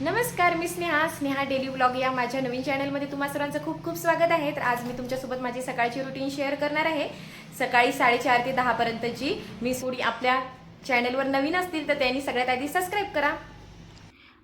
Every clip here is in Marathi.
नमस्कार मी स्नेहा स्नेहा डेली ब्लॉग या माझ्या नवीन चॅनलमध्ये तुम्हा सर्वांचं खूप खूप स्वागत आहे. तर आज मी तुमच्यासोबत माझी सकाळची रुटीन शेअर करणार आहे. सकाळी साडेचार ते दहापर्यंतची मी सोडी आपल्या चॅनलवर नवीन असतील तर त्यांनी सगळ्यात आधी सबस्क्राईब करा.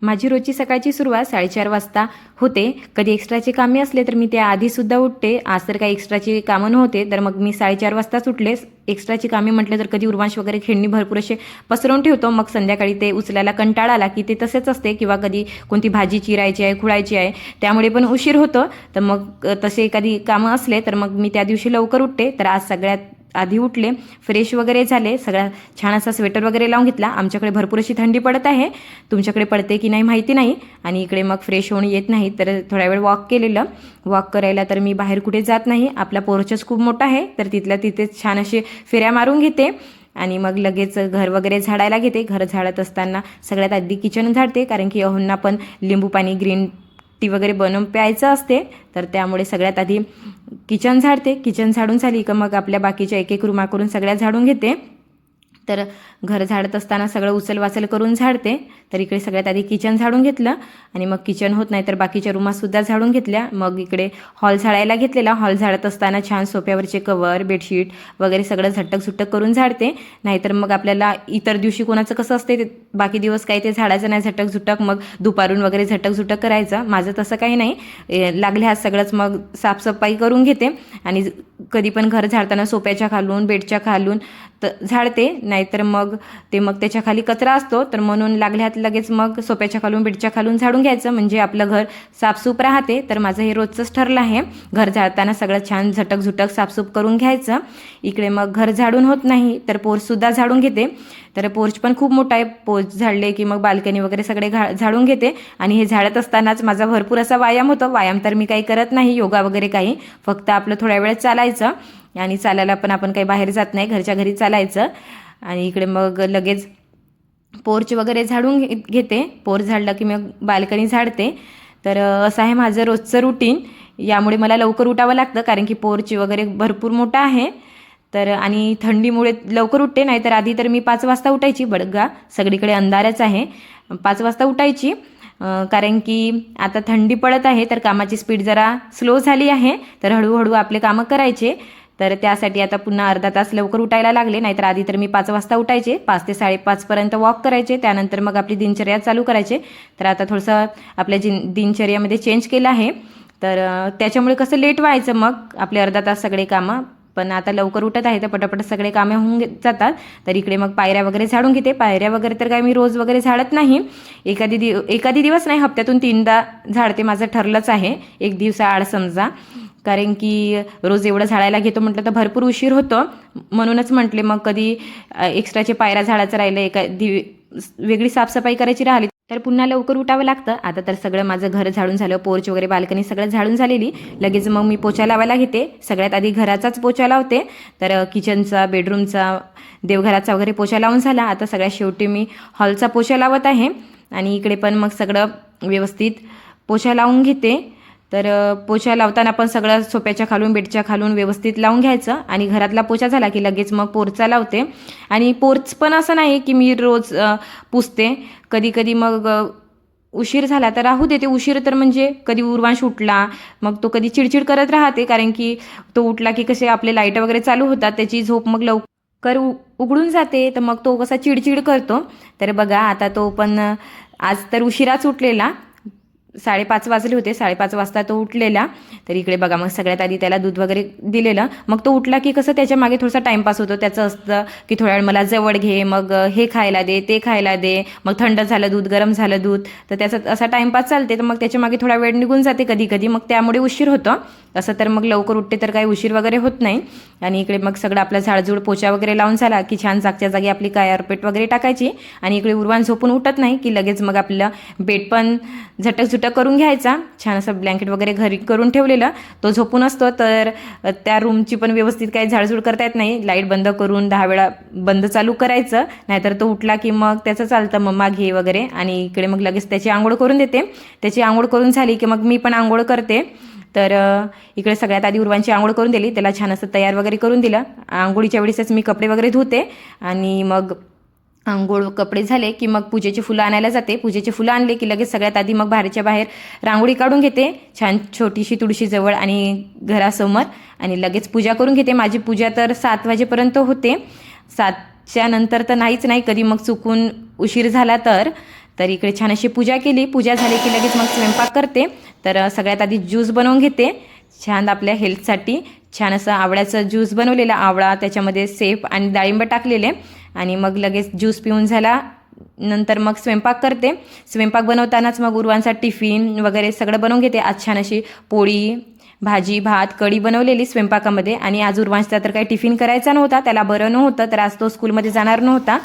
माझी रोजची सकाळची सुरुवात साडेचार वाजता होते. कधी एक्स्ट्राचे कामे असले तर मी त्या आधीसुद्धा उठते. आज तर काही एक्स्ट्राची कामं नव्हते तर मग मी साडेचार वाजताच उठले. एक्स्ट्राची कामे म्हटलं तर कधी उर्वांश वगैरे खेळणी भरपूर असे पसरवून ठेवतो. मग संध्याकाळी ते उचलायला कंटाळा आला की ते तसेच असते किंवा कधी कोणती भाजी चिरायची आहे खुळायची आहे त्यामुळे पण उशीर होतं. तर मग तसे एखादी कामं असले तर मग मी त्या दिवशी लवकर उठते. तर आज सगळ्यात आधी उठले फ्रेश वगैरे झाले सगळा छान असा स्वेटर वगैरे लावून घेतला. आमच्याकडे भरपूर अशी थंडी पडत आहे. तुमच्याकडे पडते की नाही माहिती नाही. आणि इकडे मग फ्रेश होऊन येत नाही. तर थोड्या वेळ वॉक केलेलं. वॉक करायला तर मी बाहेर कुठे जात नाही. आपला पोर्चच खूप मोठा आहे. तर तिथल्या तिथे छान अशी फेऱ्या मारून घेते. आणि मग लगेच घर वगैरे झाडायला घेते. घर झाडत असताना सगळ्यात आधी किचन झाडते. कारण की अहोंना पण लिंबू पाणी ग्रीन टी वगैरे बनवून प्यायचं असते तर त्यामुळे सगळ्यात आधी किचन झाडते. किचन झाडून झाली का मग आपल्या बाकीच्या एक एक रूमा करून सगळ्या झाडून घेते. तर घर झाडत असताना सगळं उचल वाचल करून झाडते. तर इकडे सगळ्यात आधी किचन झाडून घेतलं आणि मग किचन होत नाही तर बाकीच्या रूमासुद्धा झाडून घेतल्या. मग इकडे हॉल झाडायला घेतलेला. हॉल झाडत असताना छान सोफ्यावरचे कवर बेडशीट वगैरे सगळं झटक झुटक करून झाडते. नाहीतर मग आपल्याला इतर दिवशी कोणाचं कसं असते ते बाकी दिवस काही ते झाडायचं नाही झटक झुटक मग दुपारून वगैरे झटक झुटक करायचं. माझं तसं काही नाही. लागल्यास सगळंच मग साफसफाई करून घेते. आणि कधी पण घर झाडताना सोप्याच्या खालून बेडच्या खालून तर झाडते नाहीतर मग ते मग त्याच्याखाली कचरा असतो. तर म्हणून लागल्यात लगेच मग सोप्याच्या खालून बेडच्या खालून झाडून घ्यायचं. म्हणजे आपलं घर साफसूप राहते. तर माझं हे रोजचंच ठरलं आहे. घर झाडताना सगळं छान झटक झुटक साफसूप करून घ्यायचं. इकडे मग घर झाडून होत नाही तर पोरसुद्धा झाडून घेते. तर पोर्च पण खूप मोठा आहे. पोर्च झाडले की मग बाल्कनी वगैरे सगळे घा झाडून घेते. आणि हे झाडत असतानाच माझा भरपूर असा व्यायाम होतो. व्यायाम तर मी काही करत नाही योगा वगैरे काही. फक्त आपलं थोड्या वेळ चालायचं. आणि चालायला पण आपण काही बाहेर जात नाही. घरच्या घरी चालायचं. आणि इकडे मग लगेच पोर्च वगैरे झाडून घेते. पोर्च झाडलं की मग बाल्कनी झाडते. तर असं आहे माझं रोजचं रुटीन यामुळे मला लवकर उठावं लागतं. कारण की पोर्च वगैरे भरपूर मोठा आहे. तर आणि थंडीमुळे लवकर उठते नाही तर आधी तर मी पाच वाजता उठायची बडगा सगळीकडे अंधारच आहे. पाच वाजता उठायची कारण की आता थंडी पडत आहे तर कामाची स्पीड जरा स्लो झाली आहे तर हळूहळू आपले कामं करायचे. तर त्यासाठी आता पुन्हा अर्धा तास लवकर उठायला लागले नाहीतर आधी तर मी पाच वाजता उठायचे पाच ते साडेपाचपर्यंत वॉक करायचे त्यानंतर मग आपली दिनचर्या चालू करायचे. तर आता थोडंसं आपल्या जिन दिनचर्यामध्ये चेंज केलं आहे. तर त्याच्यामुळे कसं लेट व्हायचं मग आपले अर्धा तास सगळे कामं पण आता लवकर उठत आहे तर पटापट सगळे कामे होऊन जातात. तर इकडे मग पायऱ्या वगैरे झाडून घेते. पायऱ्या वगैरे तर काय मी रोज वगैरे झाडत नाही. एखादी दिव एखादी दिवस नाही हप्त्यातून तीनदा झाडते माझं ठरलंच आहे. एक दिवसाआड समजा. कारण की रोज एवढं झाडायला घेतो म्हटलं तर भरपूर उशीर होतो. म्हणूनच म्हटले मग कधी एक्स्ट्राचे पायऱ्या झाडाचं राहिलं एका दिव वेगळी साफसफाई करायची राहिली तर पुन्हा लवकर उठावं लागतं. आता तर सगळं माझं घर झाडून झालं पोर्च वगैरे बाल्कनी सगळं झाडून झालेली. लगेच मग मी पोचा लावायला घेते. सगळ्यात आधी घराचाच पोचा लावते. तर किचनचा बेडरूमचा देवघराचा वगैरे पोचा लावून झाला. आता सगळ्यात शेवटी मी हॉलचा पोचा लावत आहे. आणि इकडे पण मग सगळं व्यवस्थित पोछा लावून घेते. तर पोछा लावताना पण सगळ्या सोप्याच्या खालून बेडच्या खालून व्यवस्थित लावून घ्यायचं आणि घरातला पोछा झाला की लगेच मग पोरचा लावते. आणि पोर्च पण असं नाही की मी रोज पुसते. कधी कधी मग उशीर झाला तर राहू देते. उशीर तर म्हणजे कधी उर्वांश उठला मग तो कधी चिडचिड करत राहते कारण की तो उठला की कसे आपले लाइट वगैरे चालू होतात त्याची झोप मग लवकर उ उघडून जाते. तर मग तो कसा चिडचिड करतो. तर बघा आता तो पण आज तर उशिराच उठलेला. साडेपाच वाजले होते साडेपाच वाजता तो उठलेला. तर इकडे बघा मग सगळ्यात आधी त्याला दूध वगैरे दिलेलं. मग तो उठला की कसं त्याच्यामागे थोडासा टाईमपास होतो. त्याचं असतं की थोड्या वेळ मला जवळ घे मग हे खायला दे ते खायला दे. मग थंड झालं दूध गरम झालं दूध. तर त्याचा असा टाईमपास चालते. तर मग त्याच्यामागे थोडा वेळ निघून जाते कधी कधी. मग त्यामुळे उशीर होतो. तसं तर मग लवकर उठते तर काही उशीर वगैरे होत नाही. आणि इकडे मग सगळं आपला झाडझूड पोचा वगैरे लावून झाला की छान जागच्या जागी आपली कायारपेट वगैरे टाकायची. आणि इकडे उर्वान झोपून उठत नाही की लगेच मग आपलं बेड पण झटक झुटक करून घ्यायचा. छान असं ब्लँकेट वगैरे घरी करून ठेवलेलं. तो झोपून असतो तर त्या रूमची पण व्यवस्थित काही झाडझूड करता येत नाही. लाइट बंद करून दहा वेळा बंद चालू करायचं. नाहीतर तो उठला की मग त्याचं चालतं. मग मागे वगैरे. आणि इकडे मग लगेच त्याची आंघोळ करून देते. त्याची आंघोळ करून झाली की मग मी पण आंघोळ करते. तर इकडे सगळ्यात आधी उर्वांची आंघोळ करून दिली. त्याला छान असं तयार वगैरे करून दिलं. आंघोळीच्या वेळेसच मी कपडे वगैरे धुते. आणि मग आंघोळ कपडे झाले की मग पूजेची फुलं आणायला जाते. पूजेची फुलं आणले की लगेच सगळ्यात आधी मग बाहेरच्या बाहेर रांगोळी काढून घेते. छान छोटीशी तुळशीजवळ आणि घरासमोर आणि लगेच पूजा करून घेते. माझी पूजा तर सात वाजेपर्यंत होते. सातच्या नंतर तर नाहीच नाही कधी मग चुकून उशीर झाला तर. तर इकडे छान अशी पूजा केली. पूजा झाली की लगेच मग स्वयंपाक करते. तर सगळ्यात आधी ज्यूस बनवून घेते. छान आपल्या हेल्थसाठी छान असं आवळ्याचं ज्यूस बनवलेला. आवळा त्याच्यामध्ये सेफ आणि डाळिंब टाकलेले. आणि मग लगेच ज्यूस पिऊन झाला. नंतर मग स्वयंपाक करते. स्वयंपाक बनवतानाच मग उर्वांचा टिफिन वगैरे सगळं बनवून घेते. आज छान अशी पोळी भाजी भात कढी बनवलेली स्वयंपाकामध्ये. आणि आज उर्वांशचा तर काही टिफिन करायचा नव्हता. त्याला बरं नव्हतं तर आज तो स्कूलमध्ये जाणार नव्हता.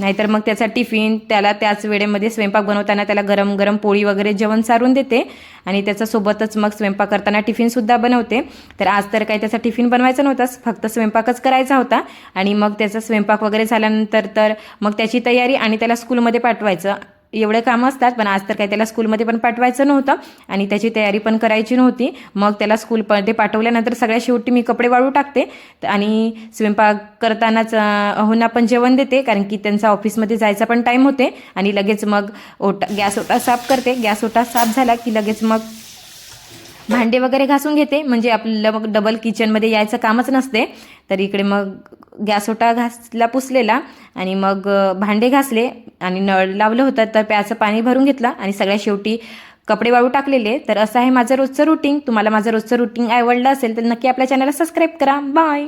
नाहीतर मग त्याचा टिफिन त्याला त्याच वेळेमध्ये स्वयंपाक बनवताना त्याला गरम गरम पोळी वगैरे जेवण सारून देते. आणि त्याच्यासोबतच मग स्वयंपाक करताना टिफिनसुद्धा बनवते. तर आज तर काही त्याचा टिफिन बनवायचा नव्हताच फक्त स्वयंपाकच करायचा होता. आणि मग त्याचा स्वयंपाक वगैरे झाल्यानंतर तर मग त्याची तयारी आणि त्याला स्कूलमध्ये पाठवायचं. एवढे कामं असतात पण आज तर काही त्याला स्कूलमध्ये पण पाठवायचं नव्हतं आणि त्याची तयारी पण करायची नव्हती. मग त्याला स्कूलमध्ये पाठवल्यानंतर सगळ्या शेवटी मी कपडे वाळू टाकते त- आणि स्वयंपाक करतानाच अं, पण जेवण देते कारण की त्यांचा ऑफिसमध्ये जायचा पण टाईम होते आणि लगेच मग ओटा गॅस ओटा साफ करते. गॅस ओटा साफ झाला की लगेच मग भांडे वगैरे घासून घेते. म्हणजे आपल्याला मग डबल किचनमध्ये यायचं कामच नसते. तर इकडे मग गॅस ओटा घासला पुसलेला आणि मग भांडे घासले आणि नळ लावलं होतं. तर प्याचं पाणी भरून घेतलं आणि सगळ्या शेवटी कपडे वाळू टाकलेले. तर असं आहे माझं रोजचं रुटीन तुम्हाला माझं रोजचं रुटीन आवडलं असेल तर नक्की आपल्या चॅनलला सबस्क्राईब करा. बाय